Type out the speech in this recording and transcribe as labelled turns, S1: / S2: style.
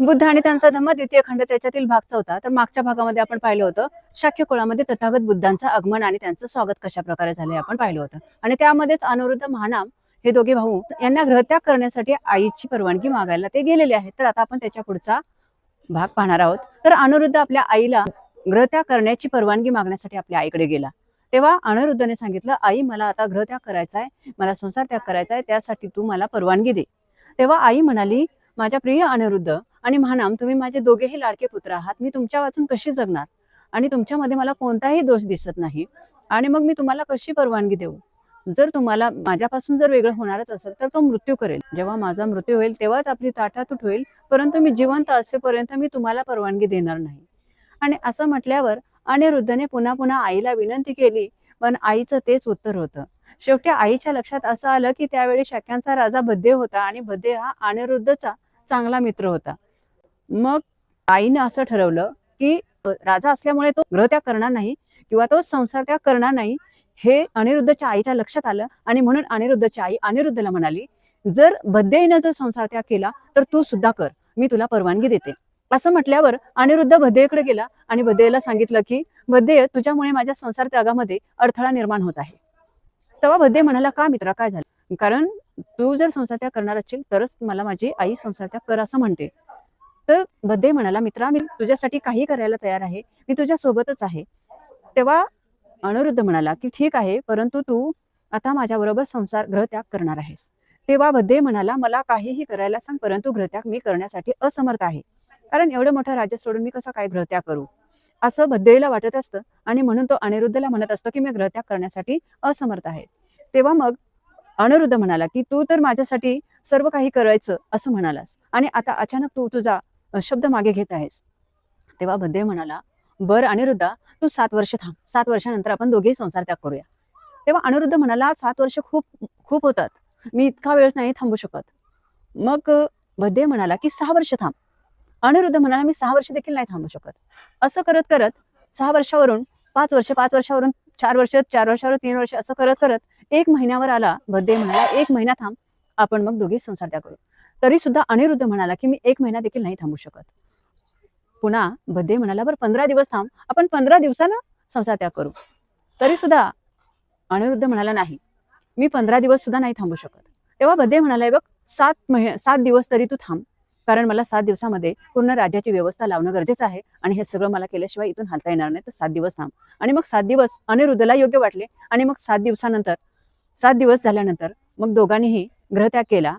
S1: बुद्ध आणि त्यांचा धम्म द्वितीय खंडाचा याच्यातील भाग चौथा. तर मागच्या भागामध्ये आपण पाहिलं होतं शाक्य कुळामध्ये तथागत बुद्धांचं आगमन आणि त्यांचं स्वागत कशा प्रकारे झालं आपण पाहिलं होतं. आणि त्यामध्येच अनुरुद्ध महानाम हे दोघे भाऊ यांना ग्रहत्याग करण्यासाठी आईची परवानगी मागायला ते गेलेले आहेत. तर आता आपण त्याच्या पुढचा भाग पाहणार आहोत. तर अनुरुद्ध आपल्या आईला ग्रहत्याग करण्याची परवानगी मागण्यासाठी आपल्या आईकडे गेला. तेव्हा अनिरुद्धने सांगितलं आई मला आता ग्रहत्याग करायचा आहे मला संसार त्याग करायचा आहे त्यासाठी तू मला परवानगी दे. तेव्हा आई म्हणाली माझ्या प्रिय अनिरुद्ध आणि म्हणाम तुम्ही माझे दोघेही लाडके पुत्र आहात. मी तुमच्या वाचून कशी जगणार? आणि तुमच्यामध्ये मला कोणताही दोष दिसत नाही. आणि मग मी तुम्हाला कशी परवानगी देऊ? जर तुम्हाला माझ्यापासून जर वेगळं होणारच असेल तर तो मृत्यू करेल. जेव्हा माझा मृत्यू होईल तेव्हाच आपली ताटातूट होईल. परंतु मी जिवंत असेपर्यंत मी तुम्हाला परवानगी देणार नाही. आणि असं म्हटल्यावर अनिरुद्धने पुन्हा पुन्हा आईला विनंती केली पण आईचं तेच उत्तर होतं. शेवटी आईच्या लक्षात असं आलं की त्यावेळी शाक्यांचा राजा बद्धे होता आणि बद्धे हा अनिरुद्धचा चांगला मित्र होता. मग आईने असं ठरवलं की राजा असल्यामुळे तो ग्रहत्याग करणार नाही किंवा तो संसार त्याग करणार नाही हे अनिरुद्धच्या आईच्या लक्षात आलं आणि म्हणून अनिरुद्धची आई अनिरुद्धला म्हणाली जर बद्धेनं जर संसार त्याग केला तर तू सुद्धा कर मी तुला परवानगी देते. असं म्हटल्यावर अनिरुद्ध बद्धेकडे गेला आणि बद्धेला सांगितलं की बद्धे तुझ्यामुळे माझ्या संसार त्यागामध्ये अडथळा निर्माण होत आहे. तेव्हा बद्धे म्हणाला का मित्रा काय झालं? कारण तू जर संसार त्याग करणार असशील तरच मला माझी आई संसार त्याग कर असं म्हणते. तर बद्धे म्हणाला मित्रा मी तुझ्यासाठी काही करायला तयार आहे. मी तुझ्या सोबतच आहे. तेव्हा अनिरुद्ध म्हणाला की ठीक आहे परंतु तू आता माझ्याबरोबर संसार ग्रहत्याग करणार आहेस. तेव्हा बद्धे म्हणाला मला काहीही करायला सांग परंतु ग्रहत्याग मी करण्यासाठी असमर्थ आहे. कारण एवढं मोठं राज्य सोडून मी कसं काय ग्रहत्याग करू? असं बद्देला वाटत असतं आणि म्हणून तो अनिरुद्धला म्हणत असतो की मी ग्रहत्याग करण्यासाठी असमर्थ आहे. तेव्हा मग अनिरुद्ध म्हणाला की तू तर माझ्यासाठी सर्व काही करायचं असं म्हणालास. आणि आता अचानक तू तुझा शब्द मागे घेत आहेस. तेव्हा बद्धे म्हणाला बर अनिरुद्धा तू सात वर्ष थांब. सात वर्षानंतर आपण दोघेही संसार त्याग करूया. तेव्हा अनिरुद्ध म्हणाला सात वर्ष खूप खूप होतात. मी इतका वेळ नाही थांबू शकत. मग भद्दे म्हणाला की सहा वर्ष थांब. अनिरुद्ध म्हणाला मी सहा वर्ष देखील नाही थांबू शकत. असं करत करत सहा वर्षावरून पाच वर्ष पाच वर्षावरून चार वर्ष चार वर्षावर तीन वर्ष असं करत करत एक महिन्यावर आला. भद्दे म्हणाला एक महिना थांब. आपण मग दोघी संसार त्या करू. तरी सुद्धा अनिरुद्ध म्हणाला की मी एक महिना देखील नाही थांबू शकत. पुन्हा भदे म्हणाला बरं पंधरा दिवस थांब. आपण पंधरा दिवसानं संसार त्याग करू. तरी सुद्धा अनिरुद्ध म्हणाला नाही मी पंधरा दिवस सुद्धा नाही थांबू शकत. तेव्हा बद्धे म्हणाला बघ सात महि सात दिवस तरी तू थांब. कारण मला सात दिवसामध्ये पूर्ण राज्याची व्यवस्था लावणं गरजेचं आहे आणि हे सगळं मला केल्याशिवाय इथून हालता येणार नाही. तर सात दिवस थांब. आणि मग सात दिवस अनिरुद्धला योग्य वाटले आणि मग सात दिवसानंतर सात दिवस झाल्यानंतर मग दोघांनीही ग्रहत्याग केला.